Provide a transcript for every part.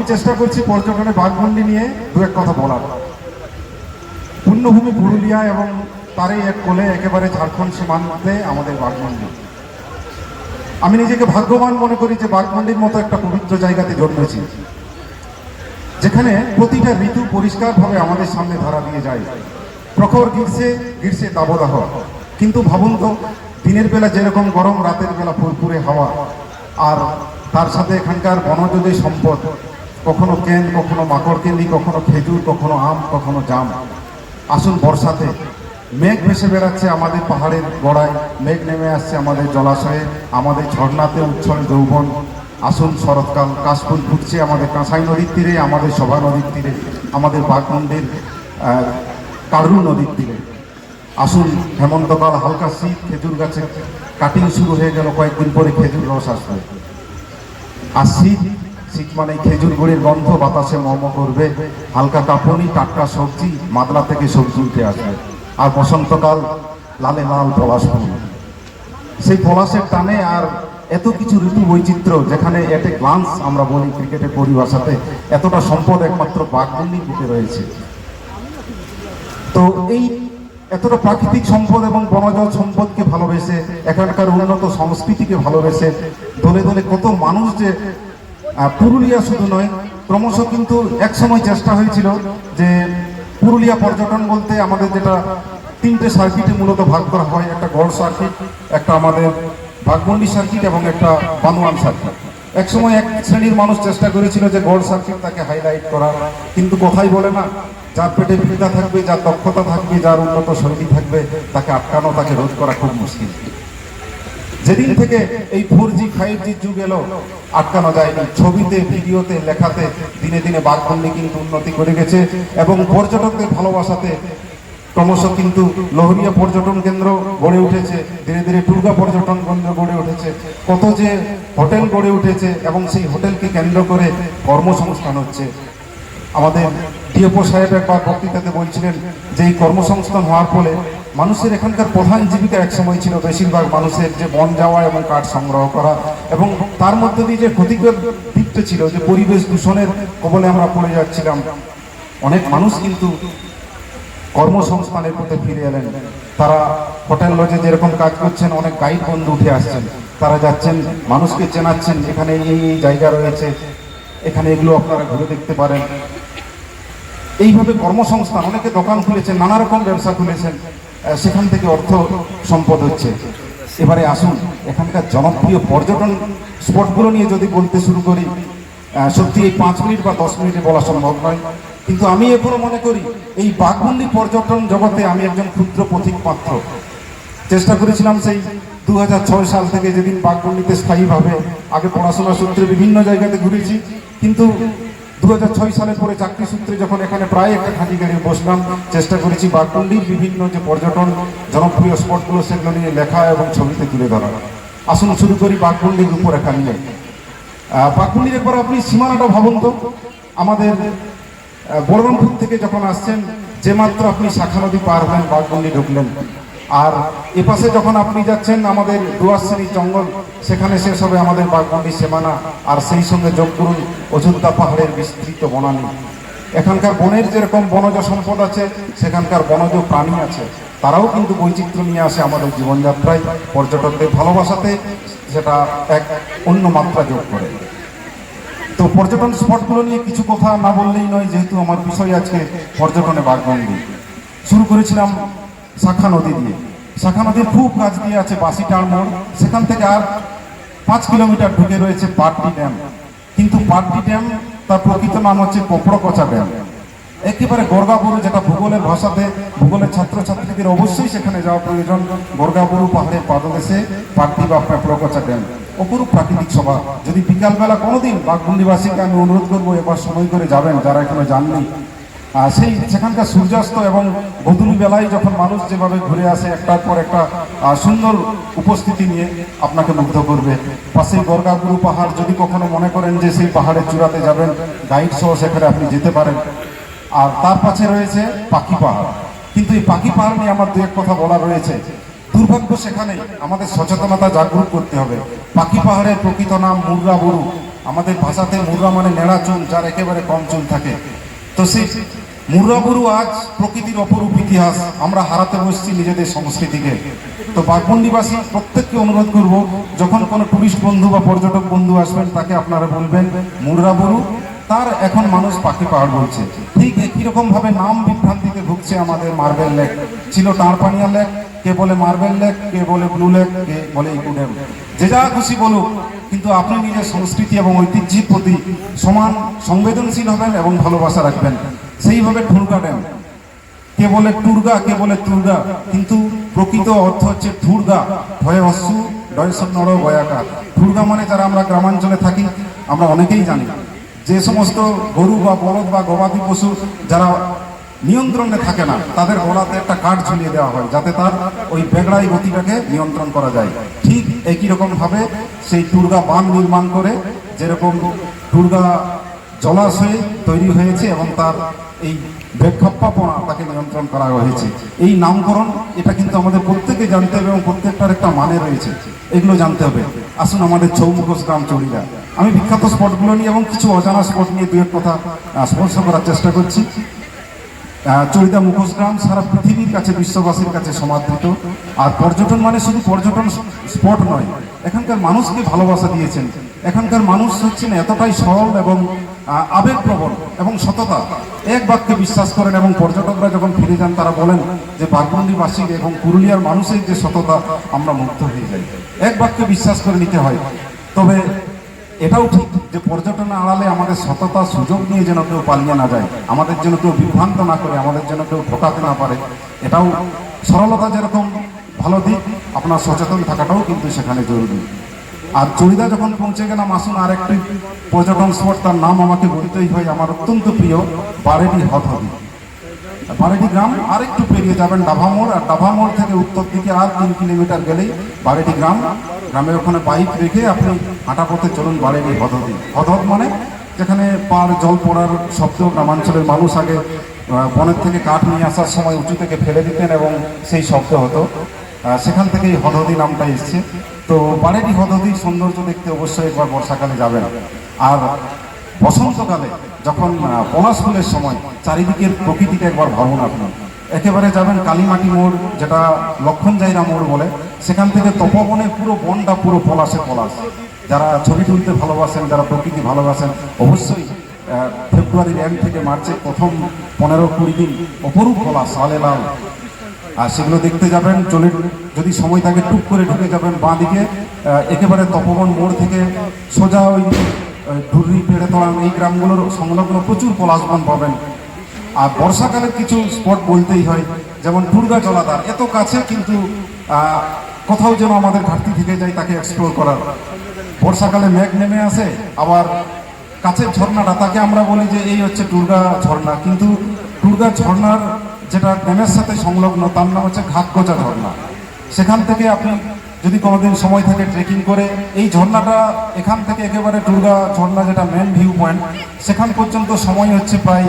আমি চেষ্টা করছি পর্যটনের বাঘমন্ডি নিয়ে দু এক কথা বলার। পূর্ণভূমি পুরুলিয়া এবং তারই এক কোলে একেবারে ঝাড়খণ্ড সীমান্তে আমাদের বাঘমন্ডি। আমি নিজেকে ভাগ্যবান মনে করি যে বাঘমন্ডির মতো একটা পবিত্র জায়গাতে জন্মেছি, যেখানে প্রতিটা ঋতু পরিষ্কারভাবে আমাদের সামনে ধরা দিয়ে যায়। প্রখর গ্রীষ্মে গ্রীষ্মে দাবদাহ কিন্তু ভাবুন তো, দিনের বেলা যেরকম গরম, রাতের বেলা ফুরফুরে হাওয়া। আর তার সাথে এখানকার বনজ সম্পদ কখনো কেন, কখনো মাকড় কেন্দি, কখনো খেজুর, কখনো আম, কখনো জাম। আসুন বর্ষাতে। মেঘ ভেসে বেড়াচ্ছে আমাদের পাহাড়ের গড়ায়। মেঘ নেমে আসছে আমাদের জলাশয়ে। আমাদের ঝর্ণাতে উচ্ছল যৌবন। আসুন শরৎকাল। কাশফুল ফুটছে আমাদের কাঁসাই নদীর তীরে, আমাদের সভা নদীর তীরে, আমাদের বাঘমন্ডির কারু নদীর তীরে। আসুন হেমন্তকাল হালকা শীত, খেজুর গাছে কাটিং শুরু হয়ে গেল। কয়েকদিন পরে খেজুর রস আসবে। আর শীত শীত মানে খেজুর গুড়ির গন্ধ, বাতাসে মর্ম করবে। হালকা কাপড়ি টাটকা সবজি, মাদলা থেকে সবজি উঠে আসবে। আর বসন্তকাল, লালে লাল পলাশ ফুল। সেই পলাশের টানে আর এত কিছু ঋতু বৈচিত্র্য যেখানে এটে গ্লান্স আমরা বলি ক্রিকেটের পরিভাষাতে, এতটা সম্পদ একমাত্র বাঘবন্দির বুকে রয়েছে। তো এই এতটা প্রাকৃতিক সম্পদ এবং বনজ সম্পদকে ভালোবেসে, এখানকার উন্নত সংস্কৃতিকে ভালোবেসে, দলে দলে কত মানুষ যে পুরুলিয়া শুধু নয়, ক্রমশ কিন্তু একসময় চেষ্টা হয়েছিল যে পুরুলিয়া পর্যটন বলতে আমাদের যেটা তিনটে সার্কিটে মূলত ভাগ করা হয়, একটা গড় সার্কিট একটা আমাদের বাঘমন্ডি সার্কিট এবং একটা বানোয়ান সার্কিট একসময় এক শ্রেণির মানুষ চেষ্টা করেছিল যে গড় সার্কিট তাকে হাইলাইট করা, কিন্তু কথাই বলে না। যার পেটে বিদ্যা থাকবে, যার দক্ষতা থাকবে, যার উন্নত শৈলী থাকবে, তাকে আটকানো, তাকে রোধ করা খুব মুশকিল। যেদিন থেকে এই ফোর জি ফাইভ জি যুগ এলো, আটকানো যায়নি। ছবিতে, ভিডিওতে, লেখাতে দিনে দিনে বাঘবন্দি কিন্তু উন্নতি করে গেছে এবং পর্যটকদের ভালোবাসাতে ক্রমশ কিন্তু লোহরিয়া পর্যটন কেন্দ্র গড়ে উঠেছে, ধীরে ধীরে টুলগা পর্যটন কেন্দ্র গড়ে উঠেছে। কত যে হোটেল গড়ে উঠেছে এবং সেই হোটেলকে কেন্দ্র করে কর্মসংস্থান হচ্ছে। আমাদের ডিএপও সাহেব একবার বক্তৃতাতে বলছিলেন যে এই কর্মসংস্থান হওয়ার ফলে মানুষের এখানকার প্রধান জীবিকা এক সময় ছিল বেশিরভাগ মানুষের যে বন যাওয়া এবং কাঠ সংগ্রহ করা এবং তার মধ্যে দিয়ে যে ক্ষতিকর দিকটা ছিল, যে পরিবেশ দূষণের কবলে আমরা পড়ে যাচ্ছিলাম, অনেক মানুষ কিন্তু কর্মসংস্থানের পথে ফিরে এলেন। তারা হোটেল লজে যেরকম কাজ করছেন, অনেক গাইড বন্ধু উঠে আসছেন। তারা যাচ্ছেন, মানুষকে চেনাচ্ছেন, এখানে এই এই জায়গা রয়েছে, এখানে এগুলো আপনারা ঘুরে দেখতে পারেন। এইভাবে কর্মসংস্থান, অনেকে দোকান খুলেছেন, নানা রকম ব্যবসা খুলেছেন। সেখান থেকে অর্থ সম্পদ হচ্ছে। এবারে আসুন, এখানকার জনপ্রিয় পর্যটন স্পটগুলো নিয়ে যদি বলতে শুরু করি সত্যি এই পাঁচ মিনিট বা দশ মিনিটে বলা সম্ভব নয়। কিন্তু আমি এখনও মনে করি, এই বাঘমন্ডি পর্যটন জগতে আমি একজন ক্ষুদ্র পথিক মাত্র চেষ্টা করেছিলাম সেই দু হাজার ছয় সাল থেকে যেদিন বাঘমন্ডিতে স্থায়ীভাবে আগে পড়াশোনা সূত্রে বিভিন্ন জায়গাতে ঘুরেছি, কিন্তু দু সালের পরে চাকরি সূত্রে যখন এখানে প্রায় একটা খাঁটি গাড়ি বসলাম, চেষ্টা করেছি বাঘমন্ডির বিভিন্ন যে পর্যটন জনপ্রিয় স্পটগুলো সেগুলো নিয়ে লেখা এবং ছবিতে তুলে ধরা। আসুন শুরু করি বাঘমন্ডির রূপরেখা নিয়ে। বাঘমন্ডির একবার আপনি সীমানাটা ভাবুন তো। আমাদের বলরামপুর থেকে যখন আসছেন, যে মাত্র আপনি শাখা নদী পার হলেন বাঘমন্ডি ঢুকলেন আর এপাশে যখন আপনি যাচ্ছেন আমাদের ডুয়াশ্রেণী জঙ্গল, সেখানে শেষ হবে আমাদের বাঘমন্ডি সীমানা, আর সেই সঙ্গে যোগ করুন অযোধ্যা পাহাড়ের বিস্তৃত বনানী। এখানকার বনের যেরকম বনজ সম্পদ আছে, সেখানকার বনজ প্রাণী আছে, তারাও কিন্তু বৈচিত্র্য নিয়ে আসে আমাদের জীবনযাত্রায়। পর্যটকদের ভালোবাসাতে সেটা এক অন্য মাত্রা যোগ করে। তো পর্যটন স্পটগুলো নিয়ে কিছু কথা না বললেই নয়, যেহেতু আমার বিষয় আজকে পর্যটনে বাগবন্দি শুরু করেছিলাম শাখা নদী দিয়ে। শাখা নদীর খুব কাছ দিয়ে আছে বাসিটার মোড়। সেখান থেকে আর পাঁচ কিলোমিটার ঢুকে রয়েছে পাটটি ড্যাম। কিন্তু পাটটি ড্যাম, তার প্রকৃত নাম হচ্ছে কোপড়কচা ড্যাম। একেবারে গর্গাবুরু যেটা ভূগোলের ভাষাতে ভূগোলের ছাত্রছাত্রীদের অবশ্যই সেখানে যাওয়া প্রয়োজন। গর্গাবুরু পাহাড়ের পাদদেশে পাট্টি বা পেঁপড়কচা ড্যাম। অপরূপ প্রাকৃতিক সভা যদি বিকালবেলা কোনোদিন বাঘবন্দিবাসীকে আমি অনুরোধ করব, এবার সময় করে যাবেন। যারা এখনও যাননি সেই সেখানকার সূর্যাস্ত এবং বদুলি বেলায় যখন মানুষ যেভাবে ঘুরে আসে একটার পর একটা সুন্দর উপস্থিতি নিয়ে আপনাকে মুগ্ধ করবে। পাশে গর্গাগুরু পাহাড়, যদি কখনো মনে করেন যে সেই পাহাড়ের চূড়াতে যাবেন গাইড সহ সেখানে আপনি যেতে পারেন। আর তার পাশে রয়েছে পাখি পাহাড়। কিন্তু এই পাখি পাহাড় নিয়ে আমার দু এক কথা বলা রয়েছে। দুর্ভাগ্য সেখানে আমাদের সচেতনতা জাগ্রত করতে হবে। পাখি পাহাড়ের প্রকৃত নাম মুররা বরু আমাদের ভাষাতে মুর্রা মানে নেড়া চুল যার একেবারে কম চুল থাকে। তো সেই মুর্রাবুরু আজ প্রকৃতির অপরূপ ইতিহাস। আমরা হারাতে বসছি নিজেদের সংস্কৃতিকে। তো বাঘমন্ডিবাসী, প্রত্যেককে অনুরোধ করব, যখন কোনো টুরিস্ট বন্ধু বা পর্যটক বন্ধু আসবেন, তাকে আপনারা বলবেন মুর্রাবুরু তার এখন মানুষ পাখি পাহাড় বলছে। ঠিক একই রকম ভাবে নাম বিভ্রান্তিতে ভুগছে আমাদের মার্বেল লেক। ছিল টারপানিয়া লেক, কে বলে মার্বেল লেক, কে বলে ব্লু লেক, কে বলে ইকো ড্যাম। যে যা খুশি বলুক, কিন্তু আপনি নিজের সংস্কৃতি এবং ঐতিহ্যের প্রতি সমান সংবেদনশীল হবেন এবং ভালোবাসা রাখবেন। সেইভাবে ঠুরকা ড্যাম কে বলে টুরগা কে বলে তুর্গা, কিন্তু প্রকৃত অর্থ হচ্ছে ঠুরগা। ভয়ে অশ্রু ডয়সন নর বয়াকার। ঠুরগা মানে যারা আমরা গ্রামাঞ্চলে থাকি, আমরা অনেকেই জানি। যে সমস্ত গরু বা বলদ বা গবাদি পশু যারা নিয়ন্ত্রণে থাকে না, তাদের গলাতে একটা কাঠ ঝুলিয়ে দেওয়া হয়, যাতে তার ওই বেগড়াই গতিটাকে নিয়ন্ত্রণ করা যায়। ঠিক একই রকমভাবে সেই টুরগা বাঁধ নির্মাণ করে, যেরকম টুরগা জলাশয়ে তৈরি হয়েছে এবং তার এই বেখাপ্পাপনা তাকে নিয়ন্ত্রণ করা হয়েছে। এই নামকরণ, এটা কিন্তু আমাদের প্রত্যেকে জানতে হবে এবং প্রত্যেকটার একটা মানে রয়েছে। এগুলো জানতে হবে। আসুন আমাদের চৌমুখোশ গ্রাম চড়িরা। আমি বিখ্যাত স্পটগুলো নিয়ে এবং কিছু অজানা স্পট নিয়ে দু এক কথা স্পর্শ করার চেষ্টা করছি। চরিদা মুখোশ গ্রাম সারা পৃথিবীর কাছে, বিশ্ববাসীর কাছে সমাদৃত। আর পর্যটন মানে শুধু পর্যটন স্পট নয়। এখানকার মানুষকে ভালোবাসা দিয়েছেন। এখানকার মানুষ হচ্ছেন এতটাই সরল এবং আবেগপ্রবণ এবং সততা। এক বাক্যে বিশ্বাস করেন এবং পর্যটকরা যখন ফিরে যান, তারা বলেন যে বাঘমন্ডিবাসীর এবং পুরুলিয়ার মানুষের যে সততা, আমরা মুগ্ধ হয়ে যাই। এক বাক্যে বিশ্বাস করে নিতে হয়। তবে এটাও ঠিক যে, পর্যটন আড়ালে আমাদের সততা সুযোগ নিয়ে যেন কেউ পালিয়ে না যায়, আমাদের যেন কেউ বিভ্রান্ত না করে, আমাদের যেন কেউ ঠকাতে না পারে। এটাও সরলতা যেরকম ভালো দিক, আপনার সচেতন থাকাটাও কিন্তু সেখানে জরুরি। আর চড়িদা যখন পৌঁছে গেলাম, আসুন আর একটি পর্যটন স্পট। তার নাম আমাকে বলতেই হয়, আমার অত্যন্ত প্রিয় বারেটি হথদি বারেটি গ্রাম আর একটু পেরিয়ে যাবেন ডাভা মোড়, আর ডাভা মোড় থেকে উত্তর দিকে আর তিন কিলোমিটার গেলেই বারেটি গ্রাম। গ্রামের ওখানে বাইক রেখে আপনি হাঁটা পথে চলুন বারেডি হদদি হদদ মানে যেখানে পাড় জল পড়ার শব্দ, গ্রামাঞ্চলের মানুষ আগে বনের থেকে কাঠ নিয়ে আসার সময় উঁচু থেকে ফেলে দিতেন এবং সেই শব্দ হতো। সেখান থেকেই হদদি নামটা এসছে। তো বারেডি হদদির সৌন্দর্য দেখতে অবশ্যই একবার বর্ষাকালে যাবেন। আর বসন্তকালে যখন পলাশ ফুলের সময় চারিদিকের প্রকৃতিটা একবার ভাবুন আপনি। একেবারে যাবেন কালীমাটি মোড়, যেটা লক্ষণ জাইরা মোড় বলে, সেখান থেকে তপবনে পুরো বনটা পুরো পলাশে পলাশ। যারা ছবি তুলতে ভালোবাসেন, যারা প্রকৃতি ভালোবাসেন, অবশ্যই ফেব্রুয়ারির এক থেকে মার্চের প্রথম পনেরো কুড়ি দিন অপরূপ পলাশ আলে লাল আর সেগুলো দেখতে যাবেন চলে যদি সময় থাকে টুক করে ঢুকে যাবেন বাঁ দিকে একেবারে তপবন মোড় থেকে সোজা ওই ঢুরি পেড়ে তোলান এই গ্রামগুলোর সংলগ্ন প্রচুর পলাশবন পাবেন। আর বর্ষাকালের কিছু স্পট বলতেই হয়, যেমন দুর্গা জলাধার। এত কাছে কিন্তু কোথাও যেন আমাদের ঘাটতি থেকে যায় তাকে এক্সপ্লোর করার। বর্ষাকালে মেঘ নেমে আসে, আবার কাছের ঝর্ণাটা, তাকে আমরা বলি যে এই হচ্ছে দুর্গা ঝর্ণা। কিন্তু দুর্গা ঝর্ণার যেটা ড্যামের সাথে সংলগ্ন, তার নাম হচ্ছে ঘাটকোচা ঝর্ণা। সেখান থেকে আপনি যদি কোনোদিন সময় থাকে ট্রেকিং করে, এই ঝর্ণাটা এখান থেকে একেবারে দুর্গা ঝর্ণা যেটা মেন ভিউ পয়েন্ট সেখান পর্যন্ত সময় হচ্ছে প্রায়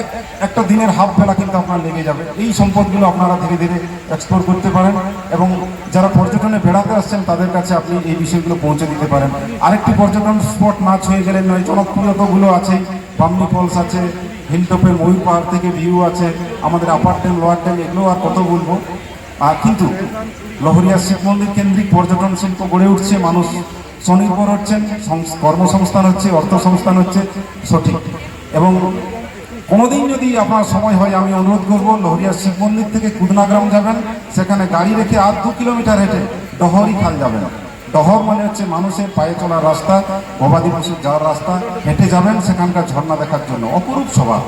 এক, একটা দিনের হাফ বেলা কিন্তু আপনার লেগে যাবে। এই সম্পদগুলো আপনারা ধীরে ধীরে এক্সপ্লোর করতে পারেন এবং যারা পর্যটনে বেড়াতে আসছেন, তাদের কাছে আপনি এই বিষয়গুলো পৌঁছে দিতে পারেন। আরেকটি পর্যটন স্পট না হয়ে গেলে নয়, জনপ্রিয়তাগুলো আছে। বামনি ফলস আছে হিলটপের ময়ূর পাহাড় থেকে ভিউ আছে। আমাদের আপার ড্যাম লোয়ার ড্যাম এগুলো আর কত বলব? আর কিন্তু লহরিয়া শিব মন্দির কেন্দ্রিক পর্যটন শিল্প গড়ে উঠছে, মানুষ স্বনির্ভর হচ্ছেন কর্মসংস্থান হচ্ছে অর্থ সংস্থান হচ্ছে, সঠিক। এবং কোনোদিন যদি আপনার সময় হয়, আমি অনুরোধ করব, লহরিয়া শিব মন্দির থেকে কুদনাগ্রাম যাবেন, সেখানে গাড়ি রেখে আর দু কিলোমিটার হেঁটে ডহরি খাল যাবেন। ডহর মানে হচ্ছে মানুষের পায়ে চলার রাস্তা, গবাদি পশুর যাওয়ার রাস্তা, হেঁটে যাবেন সেখানকার ঝর্ণা দেখার জন্য। অপরূপ সভা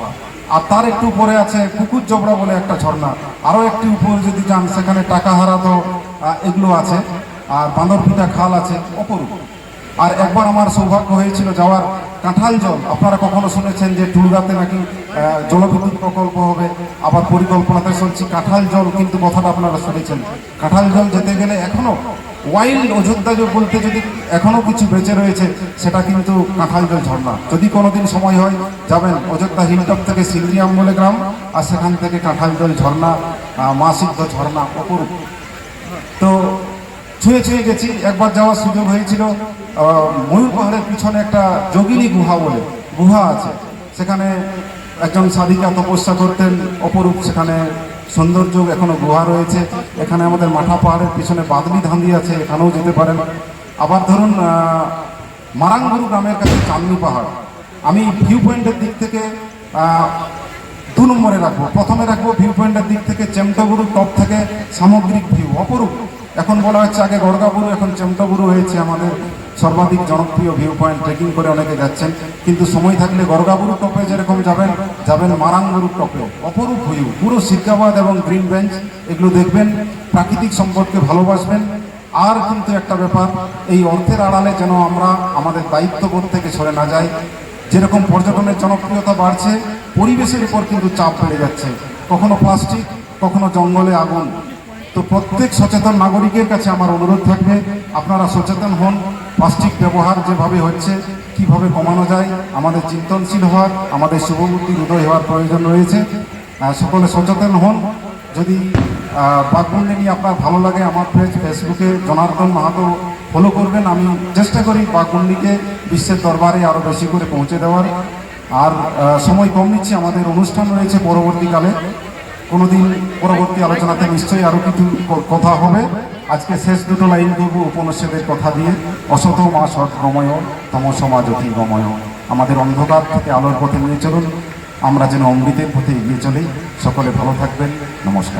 আর তার একটু উপরে আছে কুকুর জবড়া বলে একটা ঝর্ণা। আরও একটি উপরে যদি যান, সেখানে টাকা হারা তো এগুলো আছে। আর বাঁদরপিটা খাল আছে, অপরূপ। আর একবার আমার সৌভাগ্য হয়েছিল যাওয়ার কাঁঠাল জল। আপনারা কখনো শুনেছেন যে টুলগাতে নাকি জলবিদ্যুৎ প্রকল্প হবে? আবার পরিকল্পনাতে চলছে কাঁঠাল জল, কিন্তু কথাটা আপনারা শুনেছেন। কাঁঠাল জল যেতে গেলে এখনও ওয়াইল্ড অযোধ্যা বলতে যদি এখনও কিছু বেঁচে রয়েছে, সেটা কিন্তু কাঁঠাল জল ঝর্ণা। যদি কোনোদিন সময় হয়, যাবেন অযোধ্যা হিলটপ থেকে সিলরিয়াম বলে গ্রাম, আর সেখান থেকে কাঁঠাল জল ঝর্ণা মা সিদ্ধ ঝর্ণা অপরূপ। তো ছুঁয়ে ছুঁয়ে গেছি, একবার যাওয়ার সুযোগ হয়েছিল ময়ূর পাহাড়ের পিছনে একটা যোগিনী গুহা বলে, গুহা আছে। সেখানে একজন সাধিকা তপস্যা করতেন, অপরূপ সেখানে সৌন্দর্য এখনও গুহা রয়েছে। এখানে আমাদের মাঠা পাহাড়ের পিছনে বাদলি ধান্দি আছে এখানেও যেতে পারেন। আবার ধরুন আহ, মারাঙ্গুরু গ্রামের কাছে চাঁদনি পাহাড়। আমি ভিউ পয়েন্টের দিক থেকে দু নম্বরে রাখব। প্রথমে রাখব ভিউ পয়েন্টের দিক থেকে চেমটাগুরু টপ থেকে সামগ্রিক ভিউ অপরূপ। এখন বলা হচ্ছে আগে গড়গাবুরু এখন চেমটাগুরু হয়েছে আমাদের সর্বাধিক জনপ্রিয় ভিউ পয়েন্ট ট্রেকিং করে অনেকে যাচ্ছেন। কিন্তু সময় থাকলে গড়গাবুরু টপে যেরকম যাবেন যাবেন মারাঙ্গুরু টপে অপরূপ ভিউ পুরো সিরকাবাদ এবং গ্রিন বেঞ্চ, এগুলো দেখবেন, প্রাকৃতিক সম্পদকে ভালোবাসবেন। আর কিন্তু একটা ব্যাপার, এই অর্থের আড়ালে যেন আমরা আমাদের দায়িত্ববোধ থেকে সরে না যাই। যেরকম পর্যটনের জনপ্রিয়তা বাড়ছে, পরিবেশের উপর কিন্তু চাপ বেড়ে যাচ্ছে। কখনো প্লাস্টিক, কখনো জঙ্গলে আগুন। তো প্রত্যেক সচেতন নাগরিকের কাছে আমার অনুরোধ থাকবে, আপনারা সচেতন হন, প্লাস্টিক ব্যবহার যেভাবে হচ্ছে কীভাবে কমানো যায়, আমাদের চিন্তনশীল হওয়ার, আমাদের শুভবুদ্ধির উদয় হওয়ার প্রয়োজন রয়েছে। সকলে সচেতন হন। যদি বাঘমুন্ডি নিয়ে আপনার ভালো লাগে, আমার পেজ ফেসবুকে জনার্দন মাহাতো ফলো করবেন। আমি চেষ্টা করি বাঘমুন্ডিকে বিশ্বের দরবারে আরও বেশি করে পৌঁছে দেওয়ার। আর সময় কম নিচ্ছি, আমাদের অনুষ্ঠান রয়েছে পরবর্তীকালে। কোনোদিন পরবর্তী আলোচনাতে নিশ্চয়ই আরও কিছু কথা হবে। আজকে শেষ দুটো লাইন করব উপনিষদের কথা দিয়ে। অসত মা সৎ রময় তম সমাজ অতি রময় আমাদের অন্ধকার থেকে আলোর পথে নিয়ে চলুন। আমরা যেন অমৃতের পথে এগিয়ে চলি। সকলে ভালো থাকবেন। নমস্কার।